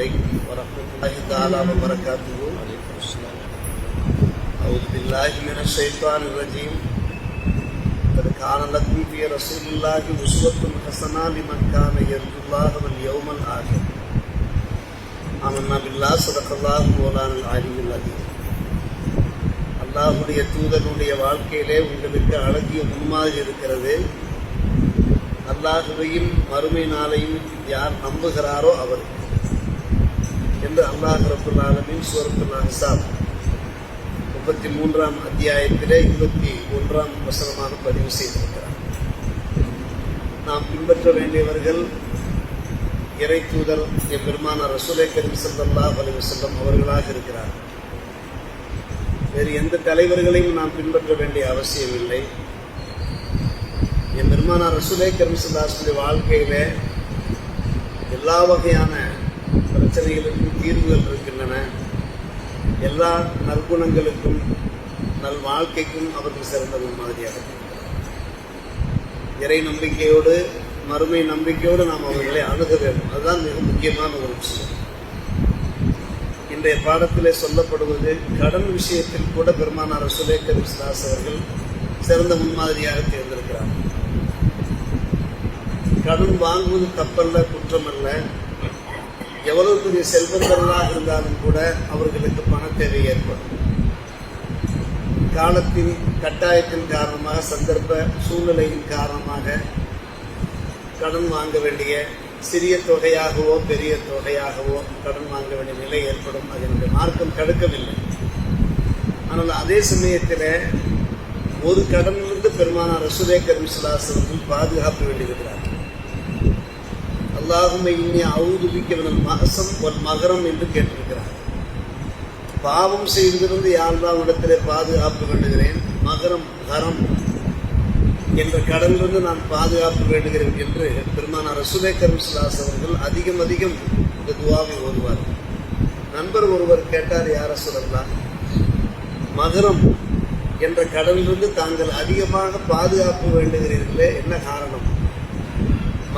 عليكم ورحمة الله تعالى وبركاته أعوذ بالله من الشيطان الرجيم قد كان لكم في رسول الله أسوة حسنة لمن كان يرجو الله واليوم الآخر آمنا بالله صدق الله مولانا العلي العظيم அல்லாஹுடைய தூதனுடைய வாழ்க்கையிலே உங்களுக்கு அழகிய முன்மாதிரி இருக்கிறது அல்லாஹுவையும் மறுமை நாளையும் யார் நம்புகிறாரோ அவர் என்று அல்லாஹ் ரபுல் ஆலமின் சூரத்துல் அஹ்ஸாப் முப்பத்தி மூன்றாம் அத்தியாயத்திலே இருபத்தி ஒன்றாம் வசனமாக பதிவு செய்திருக்கிறார். நாம் பின்பற்ற வேண்டியவர்கள் இறை தூதர் எம்பெருமான ரசூலை கரும் ஸல்லல்லாஹு பதிவு செல்லும் அவர்களாக இருக்கிறார். வேறு எந்த தலைவர்களையும் நாம் பின்பற்ற வேண்டிய அவசியம் இல்லை என் பெருமானார் ரசூலை சொல்லி வாழ்க்கையில எல்லா வகையான பிரச்சனைகளுக்கும் தீர்வுகள் இருக்கின்றன. எல்லா நற்குணங்களுக்கும் நல் வாழ்க்கைக்கும் அவர்கள் சிறந்த மாதிரியாக இறை நம்பிக்கையோடு மறுமை நம்பிக்கையோடு நாம் அவர்களை அணுக வேண்டும். அதுதான் மிக முக்கியமான ஒரு விஷயம். இன்றைய பாடத்திலே சொல்லப்படுவது கடன் விஷயத்தில் கூட பெருமானார் ரசூலே கரீம்ஸ்தாஸ் அவர்கள் சிறந்த முன்மாதிரியாக தேர்ந்தெடுக்கிறார். கடன் வாங்குவது தப்பல்ல குற்றமல்ல. எவ்வளவு பெரிய செல்வந்தர்களாக இருந்தாலும் கூட அவர்களுக்கு பண தேவை ஏற்படும். காலத்தின் கட்டாயத்தின் காரணமாக சந்தர்ப்ப சூழ்நிலையின் காரணமாக கடன் வாங்க வேண்டிய சிறிய தொகையாகவோ பெரிய தொகையாகவோ கடன் வாங்க வேண்டிய நிலை ஏற்படும். அதனுடைய மார்க்கம் தடுக்கவில்லை. ஆனால் அதே சமயத்தில் ஒரு கடனிலிருந்து பெருமானார் ரசுதே கரிம்சலாசனத்தில் பாதுகாப்பு வேண்டியிருக்கிறார். அல்லாஹுமை இன்னி அவுதுபிக்கவனல் மகசம் ஒரு மகரம் என்று கேட்டிருக்கிறார். பாவம் செய்திருந்து யாரெல்லாம் இடத்திலே பாதுகாப்பு வேண்டுகிறேன்? மகரம் கரம் என்ற கடலிலிருந்து நான் பாதுகாப்பு வேண்டுகிறேன் என்று பெருமானார் ரசுலே கரிம்சலாஸ் அவர்கள் அதிகம் அதிகம் இந்த துவாவை ஓதுவார். நண்பர் ஒருவர் கேட்டார் யார சொல்லலாம் மகரம் என்ற கடலிலிருந்து தாங்கள் அதிகமாக பாதுகாப்பு வேண்டுகிறீர்களே என்ன காரணம்?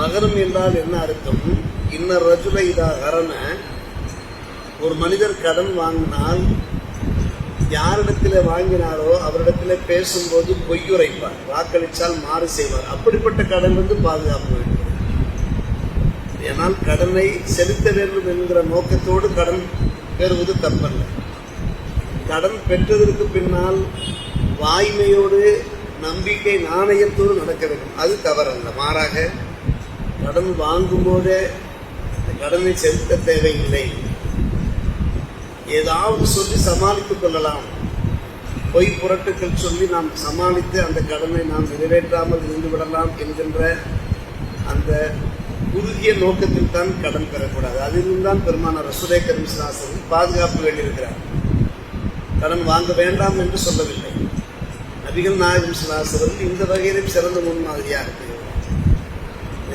மகரம் என்றால் என்ன அர்த்தம்? இன்னர் ரஜுல இதா கரண. ஒரு மனிதர் கடன் வாங்கினால் யாரிடத்தில் வாங்கினாரோ அவரிடத்தில் பேசும்போது பொய்யுரைப்பார் வாக்களித்தால் மாறு செய்வார். அப்படிப்பட்ட கடன் வந்து பாதுகாப்பு வேண்டும். ஏனால் கடனை செலுத்த வேண்டும் என்கிற நோக்கத்தோடு கடன் பெறுவது தப்பல்ல. கடன் பெற்றதற்கு பின்னால் வாய்மையோடு நம்பிக்கை நாணயத்தோடு நடக்க வேண்டும். அது தவறல்ல. மாறாக கடன் வாங்கும்போதே கடனை செலுத்த தேவையில்லை. ஏதாவது சொல்லி சமாளித்துக் கொள்ளலாம். பொய் புரட்டுக்கள் சொல்லி நாம் சமாளித்து அந்த கடனை நாம் நிறைவேற்றாமல் இருந்து விடலாம் என்கின்ற அந்த குறுகிய நோக்கத்தில் தான் கடன் பெறக்கூடாது. அதிலும் தான் பெருமான ரசுரே கரிம்சாசன் பாதுகாப்பு வேண்டியிருக்கிறார். கடன் வாங்க வேண்டாம் என்று சொல்லவில்லை. நபிகள் நாயகம் சிலாசவர்கள் இந்த வகையிலும் சிறந்த முன்மாதிரியாக இருக்கிறார்.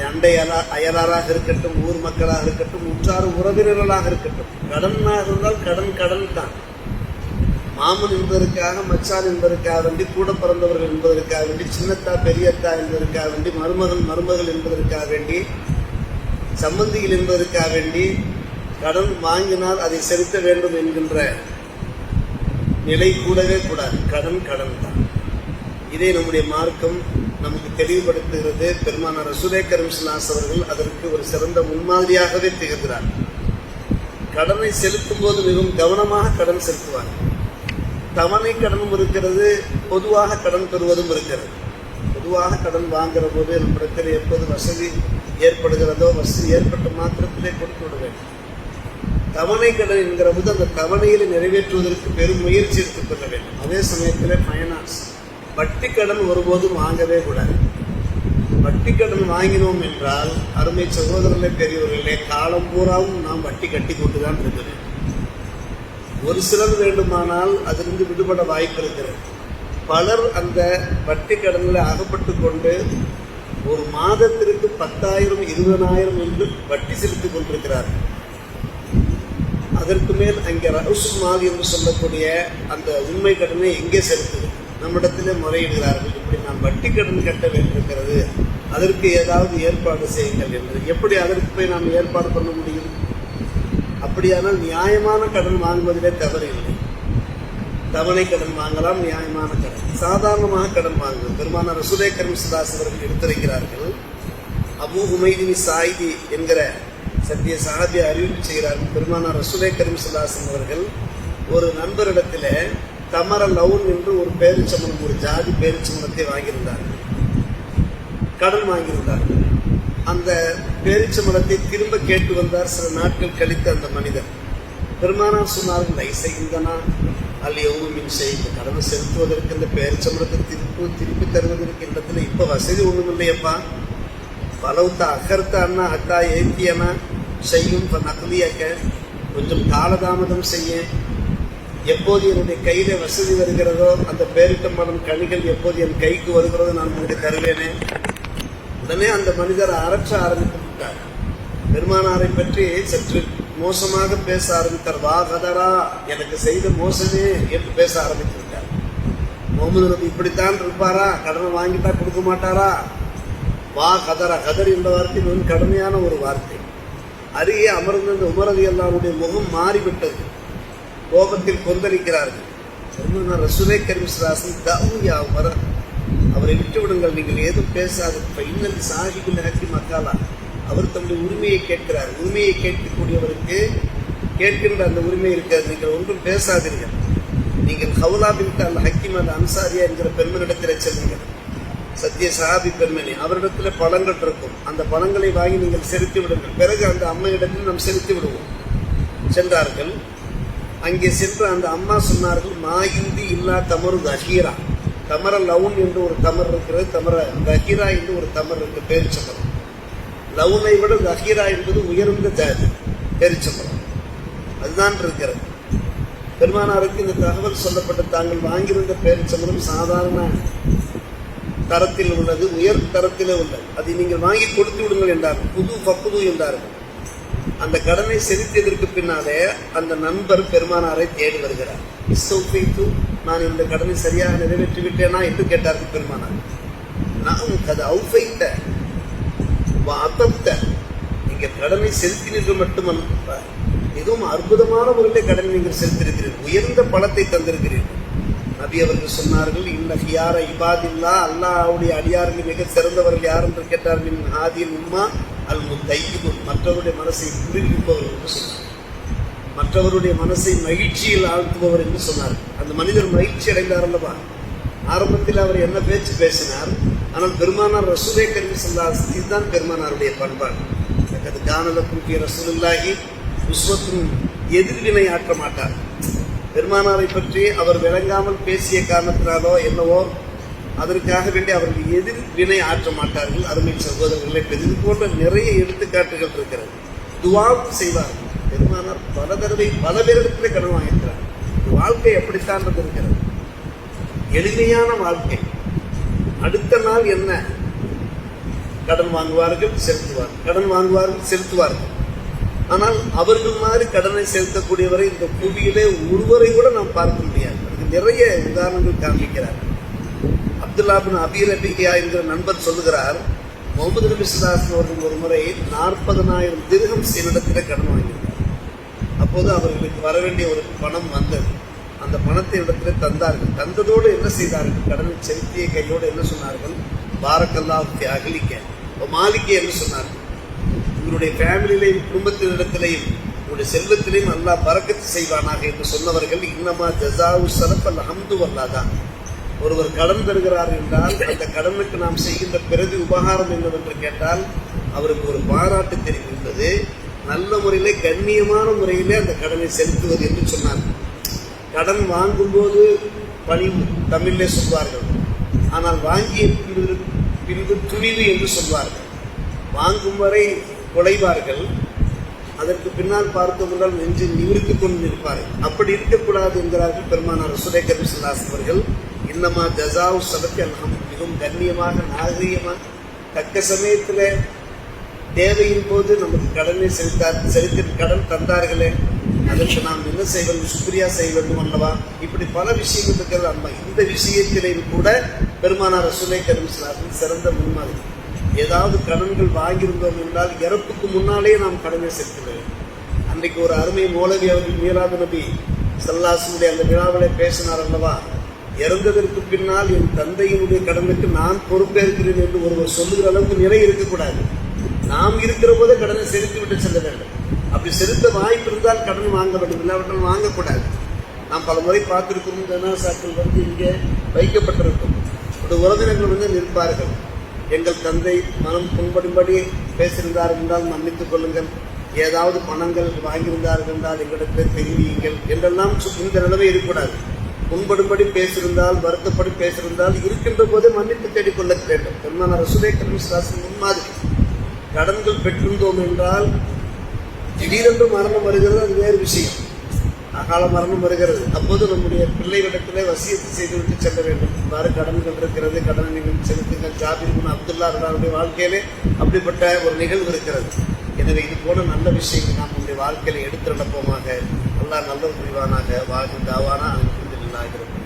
அண்டை அயலாராக இருக்கட்டும் ஊர் மக்களாக இருக்கட்டும் உற்றார் உறவினர்களாக இருக்கட்டும். கடனாக இருந்தால் கடன் கடன் தான். மாமன் என்பதற்காக மச்சான் என்பதற்காக வேண்டி கூட பிறந்தவர்கள் என்பதற்காக வேண்டி சின்னத்தா பெரியத்தா என்பதற்காக வேண்டி மருமகன் மருமகள் என்பதற்காக வேண்டி சம்பந்திகள் என்பதற்காக வேண்டி கடன் வாங்கினால் அதை செலுத்த வேண்டும் என்கின்ற நிலை கூடவே கூடாது. கடன் கடன் தான். இதே நம்முடைய மார்க்கம் நமக்கு தெளிவுபடுத்துகிறது. பெருமான ரசூலே கரம்ஸ்லாஸ் அவர்கள் அதற்கு ஒரு சிறந்த முன்மாதிரியாகவே திகழ்கிறார். கடனை செலுத்தும் போது மிகவும் கவனமாக கடன் செலுத்துவார். தவணை கடனும் இருக்கிறது பொதுவாக கடன் பெறுவதும் இருக்கிறது. பொதுவாக கடன் வாங்குற போது நம்மிடத்தில் எப்போது வசதி ஏற்படுகிறதோ வசதி ஏற்பட்ட மாத்திரத்திலே கொடுத்து விட வேண்டும். தவணை கடன் என்கிற போது அந்த தவணையில் நிறைவேற்றுவதற்கு பெரும் முயற்சி எடுத்துக் கொள்ள வேண்டும். அதே சமயத்தில் ஃபைனான்ஸ் வட்டி கடன் ஒருபோதும் வாங்கவே கூடாது. வட்டி கடன் வாங்கினோம் என்றால் அருமை சகோதரர்களே பெரியவர்களே காலம் பூராவும் நாம் வட்டி கட்டி கொண்டுதான் இருக்கிறேன் ஒரு சிலர் வேண்டுமானால் அதிலிருந்து விடுபட வாய்ப்பு இருக்கிறது. பலர் அந்த வட்டி கடனில் அகப்பட்டு கொண்டு ஒரு மாதத்திற்கு பத்தாயிரம் இருபதாயிரம் என்று வட்டி செலுத்திக் கொண்டிருக்கிறார்கள். அதற்கு மேல் அங்கே ரவுசு மால் என்று சொல்லக்கூடிய அந்த உண்மை கடனை எங்கே செலுத்துது நம்மிடத்திலே முறையிடுகிறார்கள். இப்படி நான் வட்டி கடன் கட்ட வேண்டியிருக்கிறது. அதற்கு ஏதாவது ஏற்பாடு செய்யுங்கள் என்று. எப்படி அதற்கு போய் நாம் ஏற்பாடு பண்ண முடியும்? அப்படியானால் நியாயமான கடன் வாங்குவதிலே தவறு இல்லை தவணை கடன் வாங்கலாம் நியாயமான கடன். சாதாரணமாக கடன் வாங்குவது பெருமான ரசுலே கரிம்சதாஸ் அவர்கள் எடுத்துரைக்கிறார்கள். அபு உமைதினி சாயிதி என்கிற சத்திய சாதியை அறிவிப்பு செய்கிறார்கள் பெருமான ரசுலே கரிம்சதாசன் அவர்கள் ஒரு நண்பரிடத்தில் தமர லவுன் என்று ஒரு பேரிச்சமனம் ஒரு ஜாதி பேரிச்சமனத்தை வாங்கியிருந்தார்கள் கடன் வாங்கியிருந்தார்கள் அந்த பேரிச்சமனத்தை திரும்ப கேட்டு வந்தார் சில நாட்கள் கழித்து அந்த மனிதர். பெருமானார் சொன்னார்கள் லைசை இந்தனா எவ்வளவு மின் இந்த கடனை செலுத்துவதற்கு இந்த பேரிச்சமரத்தை திருப்பி திருப்பி தருவதற்கு இடத்துல இப்ப வசதி ஒண்ணும் இல்லையப்பா பலவுத்த அகர்த்தான்னா அண்ணா அக்கா ஏத்தியனா செய்யும் இப்ப நகலியாக்க கொஞ்சம் காலதாமதம் செய்ய எப்போது என்னுடைய கையில வசதி வருகிறதோ அந்த பேரிட்ட மரம் கனிகள் எப்போது என் கைக்கு வருகிறதோ நான் உங்களுக்கு தருவேனே. உடனே அந்த மனிதர் அரற்ற ஆரம்பித்து விட்டார். பெருமானாரை பற்றி சற்று மோசமாக பேச ஆரம்பித்தார். வா கதரா எனக்கு செய்த மோசமே என்று பேச ஆரம்பித்து விட்டார். முகமது நபி இப்படித்தான் இருப்பாரா? கடனை வாங்கிட்டா கொடுக்க மாட்டாரா? வா கதரா கதர் என்ற வார்த்தை மிகவும் கடுமையான ஒரு வார்த்தை. அருகே அமர்ந்த இந்த உமரதி அல்லாவுடைய முகம் மாறிவிட்டது. கோபத்தில் கொந்தளிக்கிறார்கள். பெருமானார் ரசூலே கரிமிஸ்ராசன் தவுயா வர அவரை விட்டு விடுங்கள் நீங்கள் ஏதும் பேசாது. இன்னும் சாஹிபில் ஹக்கி மக்காலா அவர் தம்முடைய உரிமையை கேட்கிறார். உரிமையை கேட்கக்கூடியவருக்கு கேட்கின்ற அந்த உரிமை இருக்காது. நீங்கள் ஒன்றும் பேசாதீர்கள். நீங்கள் ஹவுலா பின் அல் ஹக்கிம் அல் அன்சாரியா என்கிற பெருமனிடத்தில் செல்லுங்கள். சத்திய சஹாபி பெண்மணி அவரிடத்தில் பழங்கள் இருக்கும். அந்த பழங்களை வாங்கி நீங்கள் செலுத்தி விடுங்கள். பிறகு அந்த அம்மையிடத்தில் நாம் செலுத்தி விடுவோம். சென்றார்கள். அங்கே சென்று அந்த அம்மா சொன்னார்கள் மா இந்தி இல்லா தமரு தஹீரா. தமர லவுன் என்று ஒரு தமர் இருக்கிறது தமர தஹீரா என்று ஒரு தமர் இருக்கு பேரிச்சம்பரம் லவுனை விட தஹீரா என்பது உயர்ந்த ஜாதி பேரிச்சம்பரம் அதுதான் இருக்கிறது. பெருமானாருக்கு இந்த தகவல் சொல்லப்பட்ட தாங்கள் வாங்கியிருந்த பேரிச்சம்பரம் சாதாரண தரத்தில் உள்ளது உயர் தரத்திலே உள்ளது. அதை நீங்கள் வாங்கி கொடுத்து விடுங்கள் என்றார்கள். புது பப்புது என்றார்கள். அந்த கடனை செலுத்தியதற்கு பின்னாலே அந்த நண்பர் பெருமானாரை தேடி வருகிறார். இஸ்ஸௌஃபைத்து, நான் இந்த கடனை சரியாக நிறைவேற்றி விட்டேனா என்று கேட்டார்கள் பெருமானார். நாம் கதை அவுஃபைத்த அத்தத்த நீங்கள் கடனை செலுத்தினீர்கள் மட்டுமல்ல மிகவும் அற்புதமான முறையில் கடனை நீங்கள் செலுத்திருக்கிறீர்கள் உயர்ந்த பணத்தை தந்திருக்கிறீர்கள். நபி அவர்கள் சொன்னார்கள் இந்த ஹியார இபாதில்லா அல்லாஹ்வுடைய அடியார்கள் மிக சிறந்தவர்கள் யார்? என்று கேட்டார் மின் ஆதியில் உம்மா அல் தைரியமும் மற்றவருடைய மனசை புரிவிப்பவர் என்று சொன்னார். மற்றவருடைய மனசை மகிழ்ச்சியில் ஆழ்த்துபவர் என்று சொன்னார். அந்த மனிதர் மகிழ்ச்சி அடைந்தார் அல்லவா? ஆரம்பத்தில் அவர் என்ன பேச்சு பேசினார்? ஆனால் பெருமானார் ரசூலே கருவி சொல்லாஸ் இதுதான் பெருமானாருடைய பண்பாடு. அது கானலக்கும் பி ரசூலுல்லாஹி உஸ்வத்தும் எதிர்வினை ஆற்ற மாட்டார். பெருமானாரை பற்றி அவர் விளங்காமல் பேசிய காரணத்தினாலோ என்னவோ அதற்காக வேண்டி அவர்கள் எதிர் வினை ஆற்ற மாட்டார்கள். அருமை சகோதரர்களை இது போன்ற நிறைய எடுத்துக்காட்டுகள் இருக்கிறது. துவாவும் செய்வார்கள் பெருமானார் பல தடவை பல பேரிடத்தில் கடன் வாங்கியிருக்கிறார். வாழ்க்கை எப்படித்தான் இருக்கிறது எளிமையான வாழ்க்கை. அடுத்த நாள் என்ன? கடன் வாங்குவார்கள் செலுத்துவார்கள் கடன் வாங்குவார்கள் செலுத்துவார்கள். ஆனால் அவர்கள் மாதிரி கடனை செலுத்தக்கூடியவரை இந்த புவியிலே ஒருவரை கூட நாம் பார்க்க முடியாது. நிறைய உதாரணங்கள் காண்பிக்கிறார்கள் அப்துல்லாபின் அபி ரபியா என்கிற நண்பர் சொல்லுகிறார் முகமது நபி சுல்லாசன் அவர்கள் ஒரு முறை நாற்பதனாயிரம் திருகம் என்னிடத்தில் கடன் வாங்கியிருந்தார். அப்போது அவர்களுக்கு வர வேண்டிய ஒரு பணம் வந்தது. அந்த பணத்தை இடத்துல தந்தார்கள். தந்ததோடு என்ன செய்தார்கள்? கடனை செலுத்திய கையோடு என்ன சொன்னார்கள்? பாரக்கல்லா அகலிக்க. மாலிக்க என்று சொன்னார்கள்? உங்களுடைய ஃபேமிலியிலையும் குடும்பத்தினிடத்திலையும் உங்களுடைய செல்வத்திலையும் அல்லாஹ் பறக்கத்து செய்வானாக என்று சொன்னவர்கள் இன்னமா ஜசாவு சரப்பல் ஹம்து வல்லாதான் ஒருவர் கடன் பெறுகிறார் என்றால் அந்த கடனுக்கு நாம் செய்கின்ற பிரதி உபகாரம் என்னவென்று கேட்டால் அவருக்கு ஒரு பாராட்டு தெரிவிப்பது நல்ல முறையிலே கண்ணியமான முறையிலே அந்த கடனை செலுத்துவது என்று சொன்னார். கடன் வாங்கும்போது பணி தமிழிலே சொல்வார்கள். ஆனால் வாங்கிய பின்பு பின்பு துணிவு என்று சொல்வார்கள். வாங்கும் வரை குலைவார்கள் அதற்கு பின்னால் பார்த்தவர்கள் நெஞ்சு நிவிர்த்து கொண்டு நிற்பார்கள் அப்படி இருக்கக்கூடாது என்கிறார்கள் பெருமானார் சுரேகர் விஸ்வதாஸ் அவர்கள். இன்னமா ஜசாவு சதத்தி நாம் மிகவும் கண்ணியமாக நாகரீகமாக தக்க சமயத்தில் தேவையின் போது நமக்கு கடனை செலுத்தார் செலுத்தி கடன் தந்தார்களே. அதற்கு நாம் என்ன செய்ய வேண்டும் சுக்ரியா செய்ய வேண்டும் அல்லவா? இப்படி பல விஷயங்கள் இருக்கிறது நம்ம இந்த விஷயத்திலேயும் கூட பெருமானார் ரசூலை கருமிஸ்லாத்தில் சிறந்த முன்மாதிரி. ஏதாவது கடன்கள் வாங்கியிருந்தோம் என்றால் இறப்புக்கு முன்னாலே நாம் கடனை செலுத்த அன்றைக்கு ஒரு அருமை மௌலவி அவர்கள் மீராது நபி சல்லாசுடைய அந்த விழாவிலே பேசினார் அல்லவா? இறந்ததற்கு பின்னால் என் தந்தையினுடைய கடனுக்கு நான் பொறுப்பேற்கிறேன் என்று ஒருவர் சொல்லுகிற அளவுக்கு நிறை இருக்கக்கூடாது. நாம் இருக்கிற போதே கடனை செலுத்தி விட்டு செல்ல வேண்டும். அப்படி செலுத்த வாய்ப்பு இருந்தால் கடன் வாங்க வேண்டும். இல்லாவிட்டால் வாங்கக்கூடாது. நாம் பல முறை பார்த்துருக்கிறோம் ஜனாசாக்கள் வந்து இங்கே வைக்கப்பட்டிருக்கும். ஒரு உறவினர்கள் வந்து நிற்பார்கள். எங்கள் தந்தை மனம் புண்படும்படி பேசியிருந்தார் என்றால் மன்னித்துக் கொள்ளுங்கள். ஏதாவது பணங்கள் வாங்கியிருந்தார்கள் என்றால் எங்களிடத்தில் தெரிவியுங்கள் என்றெல்லாம் சு- இந்த நிலைமை இருக்கக்கூடாது. புண்படும்படி பேசியிருந்தால் வருத்தப்படி பேசியிருந்தால் இருக்கின்ற போதே மன்னிப்பு தேடிக்கொள்ள வேண்டும். பெருமான ரசுலேக்கர் விசுவாசம் முன்மாதிரி கடன்கள் பெற்றிருந்தோம் என்றால் திடீரென்று மரணம் வருகிறது அது வேறு விஷயம். அகால மரணம் வருகிறது. அப்போது நம்முடைய பிள்ளைகளிடத்திலே வசியத்தை செய்துவிட்டு செல்ல வேண்டும். இவ்வாறு கடன்கள் இருக்கிறது கடனை நீங்கள் செலுத்துங்கள். ஜாபிர் அப்துல்லா அவருடைய வாழ்க்கையிலே அப்படிப்பட்ட ஒரு நிகழ்வு இருக்கிறது. எனவே இது போல நல்ல விஷயங்கள் நாம் நம்முடைய வாழ்க்கையில எடுத்து நடப்போமாக நல்லா நல்ல புரிவானாக வாழ்க்கை தாவானா ನಾಯಕರು